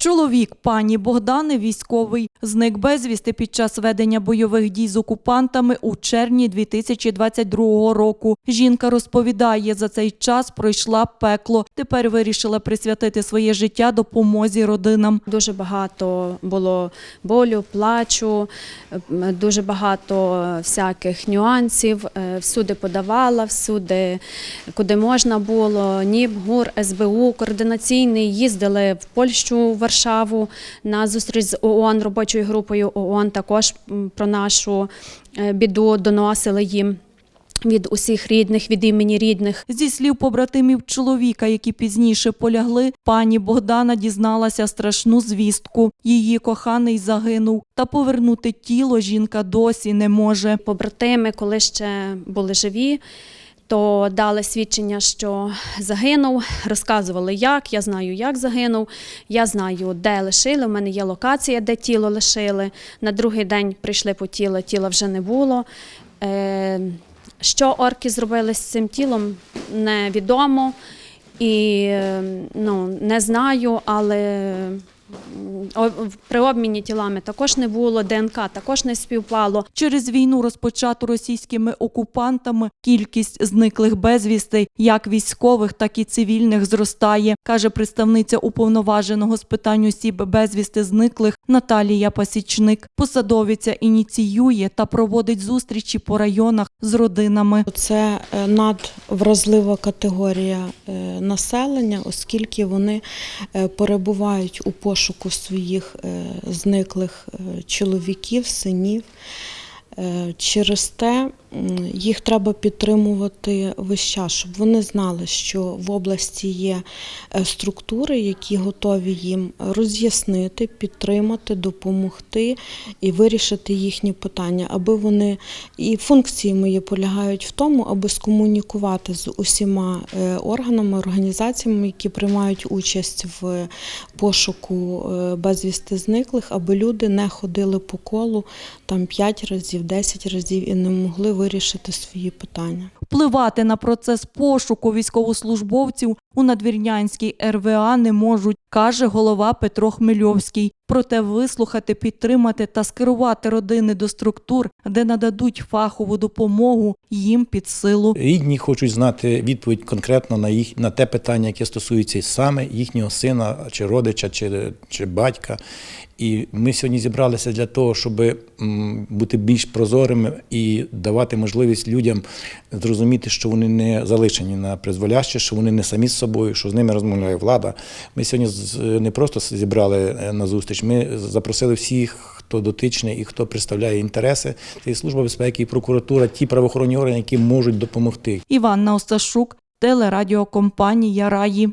Чоловік пані Богдани, військовий, зник безвісти під час ведення бойових дій з окупантами у червні 2022 року. Жінка розповідає, за цей час пройшла пекло. Тепер вирішила присвятити своє життя допомозі родинам. Дуже багато було болю, плачу, дуже багато всяких нюансів. Е, Всюди подавала, всюди, куди можна було. НІБ, ГУР, СБУ, координаційний. Їздили в Польщу, в Варшаву на зустріч з ООН, робочою групою ООН. Також про нашу е, біду доносили їм від усіх рідних, від імені рідних. Зі слів побратимів чоловіка, які пізніше полягли, пані Богдана дізналася страшну звістку. Її коханий загинув, та повернути тіло жінка досі не може. побратими, коли ще були живі, то дали свідчення, що загинув, розказували, як. Я знаю, як загинув. Я знаю, де лишили. У мене є локація, де тіло лишили. На другий день прийшли по тіло, тіла вже не було. Е, Що орки зробили з цим тілом, невідомо. І е, ну, не знаю, але при обміні тілами також не було, ДНК також не співпало. Через війну, розпочату російськими окупантами, кількість зниклих безвістей, як військових, так і цивільних, зростає, каже представниця уповноваженого з питань осіб безвісти зниклих Наталія Пасічник. Посадовиця ініціює та проводить зустрічі по районах з родинами. Це е, надвразлива категорія е, населення, оскільки вони е, перебувають у пошуку своїх зниклих чоловіків, синів. Через те їх треба підтримувати весь час, щоб вони знали, що в області є е, структури, які готові їм роз'яснити, підтримати, допомогти і вирішити їхні питання, аби вони і функції мої полягають в тому, аби скомунікувати з усіма е, органами, організаціями, які приймають участь в пошуку е, безвісти зниклих, аби люди не ходили по колу там 5 разів, 10 разів і не могли вирішити свої питання. Впливати на процес пошуку військовослужбовців у надвірнянській РВА не можуть, каже голова Петро Хмельовський. Проте вислухати, підтримати та скерувати родини до структур, де нададуть фахову допомогу їм під силу. Рідні хочуть знати відповідь конкретно на їх на те питання, яке стосується саме їхнього сина, чи родича, чи, чи батька. І ми сьогодні зібралися для того, щоб бути більш прозорими і давати можливість людям зрозуміти, що вони не залишені на призволяще, що вони не самі з собою, що з ними розмовляє влада. Ми сьогодні не просто зібрали е, на зустріч, ми запросили всіх, хто дотичний і хто представляє інтереси. Це і служба безпеки, і прокуратура, ті правоохоронні органи, які можуть допомогти. Іванна Осташук, телерадіокомпанія Раї.